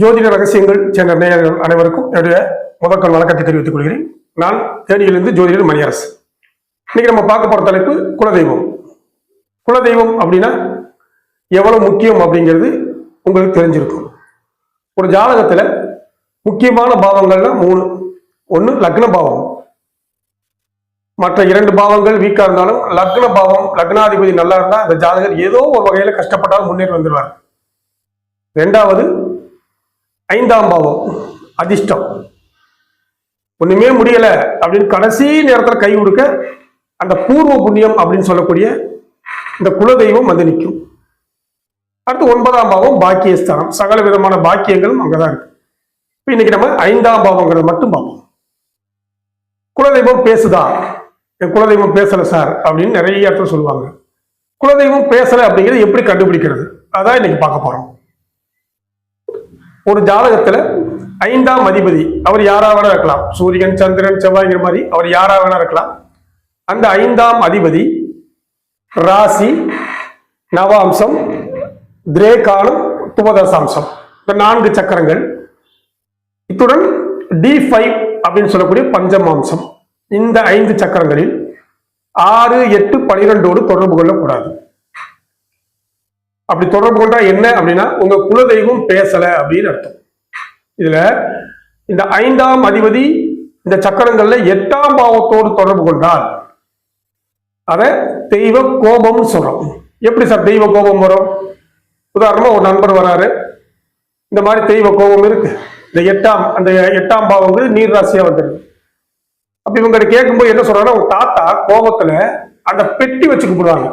ஜோதிட ரகசியங்கள் சேர்ந்த நேயர்கள் அனைவருக்கும் என்னுடைய முதற்கண் வணக்கத்தை தெரிவித்துக் கொள்கிறேன். நான் தேனியிலிருந்து ஜோதிடர் மணியரசு இன்னைக்கு நம்ம பார்க்க போற தலைப்பு குலதெய்வம். குலதெய்வம் அப்படின்னா எவ்வளவு முக்கியம் அப்படிங்கிறது உங்களுக்கு தெரிஞ்சிருக்கும். ஒரு ஜாதகத்துல முக்கியமான பாவங்கள்னா மூணு. ஒன்று லக்ன பாவம். மற்ற இரண்டு பாவங்கள் வீக்கா இருந்தாலும் லக்ன பாவம் லக்னாதிபதி நல்லா இருந்தால் அந்த ஜாதகர் ஏதோ ஒரு வகையில கஷ்டப்பட்டாலும் முன்னேறி வந்துடுவார் ரெண்டாவது ஐந்தாம் பாவம் அதிர்ஷ்டம். ஒண்ணுமே முடியல அப்படின்னு கடைசி நேரத்துல கை கொடுக்க அந்த பூர்வ புண்ணியம் அப்படின்னு சொல்லக்கூடிய இந்த குலதெய்வம் வந்து நிற்கும். அடுத்து ஒன்பதாம் பாவம் பாக்கியஸ்தானம். சகல விதமான பாக்கியங்களும் அங்கதான் இருக்கு. இப்போ இன்னைக்கு நம்ம ஐந்தாம் பாவங்கிறத மட்டும் பார்ப்போம். குலதெய்வம் பேசுதா? என் குலதெய்வம் பேசல சார் அப்படின்னு நிறைய இடத்துல சொல்லுவாங்க. குலதெய்வம் பேசல அப்படிங்கிறது எப்படி கண்டுபிடிக்கிறது? அதான் இன்னைக்கு பார்க்க போறோம். ஒரு ஜாதகத்துல ஐந்தாம் அதிபதி அவர் யாரா வேணா இருக்கலாம். சூரியன் சந்திரன் செவ்வாய்ங்கிற மாதிரி அவர் யாரா வேணா இருக்கலாம். அந்த ஐந்தாம் அதிபதி ராசி நவாம்சம் திரேகாலம் துவதசாம்சம். இந்த நான்கு சக்கரங்கள். இத்துடன் டி ஃபைவ் அப்படின்னு சொல்லக்கூடிய பஞ்சமாம்சம். இந்த ஐந்து சக்கரங்களில் ஆறு எட்டு பனிரெண்டோடு தொடர்பு கொள்ளக்கூடாது. அப்படி தொடர்பு கொண்டா என்ன அப்படின்னா உங்க குலதெய்வம் பேசல அப்படின்னு அர்த்தம். இதுல இந்த ஐந்தாம் அதிபதி இந்த சக்கரங்கள்ல எட்டாம் பாவத்தோடு தொடர்பு கொண்டால் அத தெய்வ கோபம்னு சொல்றோம். எப்படி சார் தெய்வ கோபம் வரும்? உதாரணமா ஒரு நண்பர் வராரு. இந்த மாதிரி தெய்வ கோபம் இருக்கு. இந்த எட்டாம் அந்த எட்டாம் பாவங்கள் நீர் ராசியா வந்துருது. அப்ப இவங்க கேட்கும்போது என்ன சொல்றாங்கன்னா உங்க தாத்தா கோபத்துல அந்த பெட்டி வச்சு கும்பிடுவாங்க.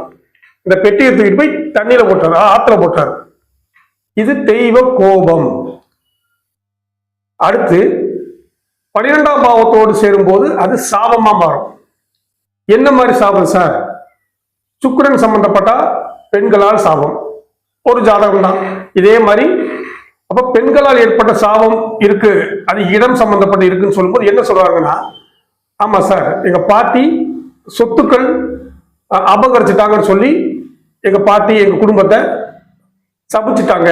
இந்த பெட்டியை தூக்கிட்டு போய் தண்ணியில போட்டாரு. ஆத்துல போட்டாரு. இது தெய்வ கோபம். அடுத்து பன்னிரெண்டாம் பாவத்தோடு சேரும்போது அது சாபமா மாறும். என்ன மாதிரி சாபம் சார்? சுக்கரன் சம்பந்தப்பட்ட பெண்களால் சாபம். ஒரு ஜாதகம் தான். இதே மாதிரி அப்ப பெண்களால் ஏற்பட்ட சாபம் இருக்கு. அது இடம் சம்பந்தப்பட்ட இருக்குன்னு சொல்லும்போது என்ன சொல்றாங்கன்னா ஆமா சார் எங்க பாட்டி சொத்துக்கள் அபகரிச்சுட்டாங்கன்னு சொல்லி எங்க பாட்டி எங்க குடும்பத்தை சபிச்சுட்டாங்க.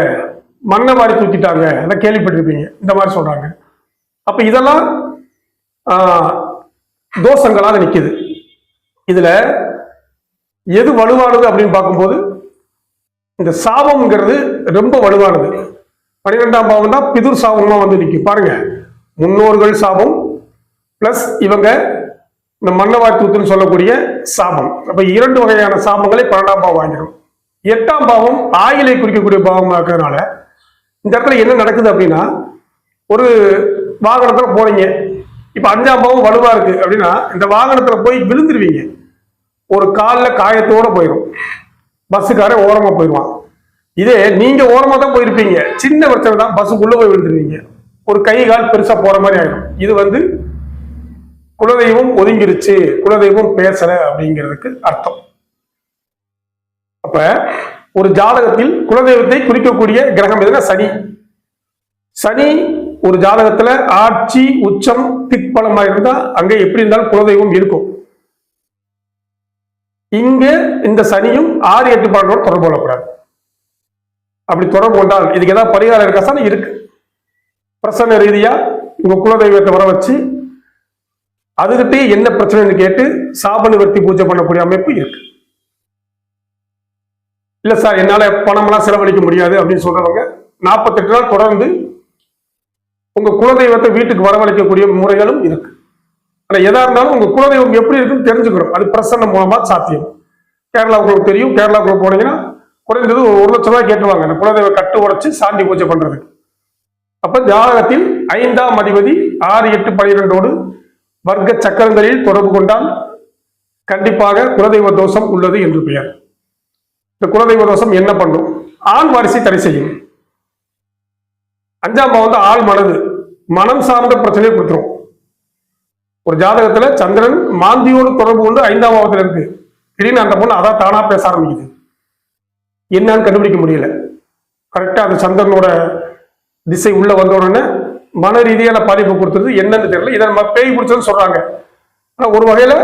மண்ணை வாரி தூக்கிட்டாங்க எல்லாம் கேள்விப்பட்டிருப்பீங்க. இந்த மாதிரி சொல்றாங்க. அப்ப இதெல்லாம் தோஷங்களாக நிற்கிது இதுல எது வலுவானது அப்படின்னு பார்க்கும்போது இந்த சாபம்ங்கிறது ரொம்ப வலுவானது. பன்னிரெண்டாம் பாவம் தான் பிதுர் சாபமா வந்து நிற்கும் பாருங்க. முன்னோர்கள் சாபம் பிளஸ் இவங்க இந்த மன்னவாத்தூத்துன்னு சொல்லக்கூடிய சாபம். அப்ப இரண்டு வகையான சாபங்களை பன்னெண்டாம் பாவம் வாங்கிடும் எட்டாம் பாவம் ஆயிலை குறிக்கக்கூடிய பாவமாக இருக்கிறதுனால இந்த இடத்துல என்ன நடக்குது அப்படின்னா ஒரு வாகனத்துல போறீங்க. இப்ப அஞ்சாம் பாவம் வலுவா இருக்கு அப்படின்னா இந்த வாகனத்துல போய் விழுந்துருவீங்க. ஒரு காலில் காயத்தோட போயிடும் பஸ்ஸுக்காரன் ஓரமா போயிடுவான். இதே நீங்க ஓரமா தான் போயிருப்பீங்க. சின்ன பிரச்சனை தான் பஸ்ஸுக்குள்ள போய் விழுந்துருவீங்க. ஒரு கை கால் பெருசா போற மாதிரி ஆயிடும். இது வந்து குலதெய்வம் ஒதுங்கிருச்சு குலதெய்வம் பேசல அப்படிங்கிறதுக்கு அர்த்தம். அப்ப ஒரு ஜாதகத்தில் குலதெய்வத்தை குறிக்கக்கூடிய கிரகம் எதுனா சனி. சனி ஒரு ஜாதகத்துல ஆட்சி உச்சம் திக்பலமா இருந்தா அங்க எப்படி இருந்தாலும் குலதெய்வம் இருக்கும். இங்க இந்த சனியும் ஆறு எட்டு பன்னெண்டோட தொடர்பு கொள்ளக்கூடாது. அப்படி தொடர்பு கொண்டால் இதுக்கு ஏதாவது பரிகாரம் இருக்கா? சார் இருக்கு. பிரசன்ன ரீதியா உங்க குலதெய்வத்தை வர வச்சு அதுகிட்டே என்ன பிரச்சனைன்னு கேட்டு சாப நிவர்த்தி பூஜை பண்ணக்கூடிய அமைப்பு இருக்கு. இல்ல சார் என்னால பணமெல்லாம் செலவழிக்க முடியாது அப்படின்னு சொல்றவங்க நாற்பத்தெட்டு நாள் தொடர்ந்து உங்க குலதெய்வத்தை வீட்டுக்கு வரவழைக்கக்கூடிய முறைகளும் இருக்கு. ஆனா எதா இருந்தாலும் உங்க குலதெய்வம் எப்படி இருக்குன்னு தெரிஞ்சுக்கணும். அது பிரசன்னம் மூலமா சாத்தியம். கேரளாவுக்கு தெரியும். கேரளாவுக்குள்ள போனீங்கன்னா குறைந்தது ஒரு ஒரு லட்சம் ரூபாய் கேட்டுவாங்க அந்த குலதெய்வ கட்டு உடைச்சு சாந்தி பூஜை பண்றதுக்கு. அப்ப ஜாதகத்தில் ஐந்தாம் அதிபதி ஆறு எட்டு பனிரெண்டோடு வர்க்க சக்கரங்களில் தொடர்பு கொண்டால் கண்டிப்பாக குலதெய்வ தோஷம் உள்ளது என்று பெயர். இந்த குலதெய்வ தோஷம் என்ன பண்ணும்? ஆண் வாரிசை தடை செய்யும். அஞ்சாம் பாவம் வந்து ஆள் மனது மனம் சார்ந்த பிரச்சனையை கொடுத்துரும். ஒரு ஜாதகத்துல சந்திரன் மாந்தியோடு தொடர்பு கொண்டு ஐந்தாம் பாவத்துல இருக்கு. திடீர்னு அந்த பொண்ணு அதான் தானா பேச ஆரம்பிக்குது. என்னன்னு கண்டுபிடிக்க முடியல. கரெக்டா அந்த சந்திரனோட திசை உள்ள வந்த உடனே மன ரீதியான பாதிப்பு கொடுத்தது என்னன்னு தெரியல. இதை நம்ம பேய் பிடிச்சதுன்னு சொல்றாங்க. ஆனால் ஒரு வகையில்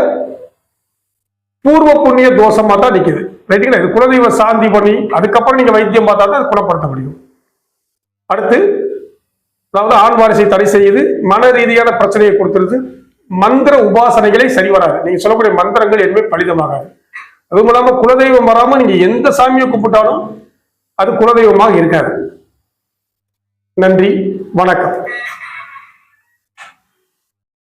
பூர்வ புண்ணிய தோஷமாக தான் நிற்குது ரைட்டுங்களா? இது குலதெய்வ சாந்தி பண்ணி அதுக்கப்புறம் நீங்கள் வைத்தியம் பார்த்தா தான் குணப்படுத்த முடியும். அடுத்து அதாவது ஆண் வாரிசை தடை செய்யுது மன ரீதியான பிரச்சனையை கொடுத்துருது. மந்திர உபாசனைகளை சரி வராது. நீங்கள் சொல்லக்கூடிய மந்திரங்கள் எதுவுமே பலிதமாகாது. அதுவும் இல்லாமல் குலதெய்வம் வராமல் நீங்கள் எந்த சாமியை கூப்பிட்டாலும் அது குலதெய்வமாக இருக்காது. நன்றி. வணக்கம்.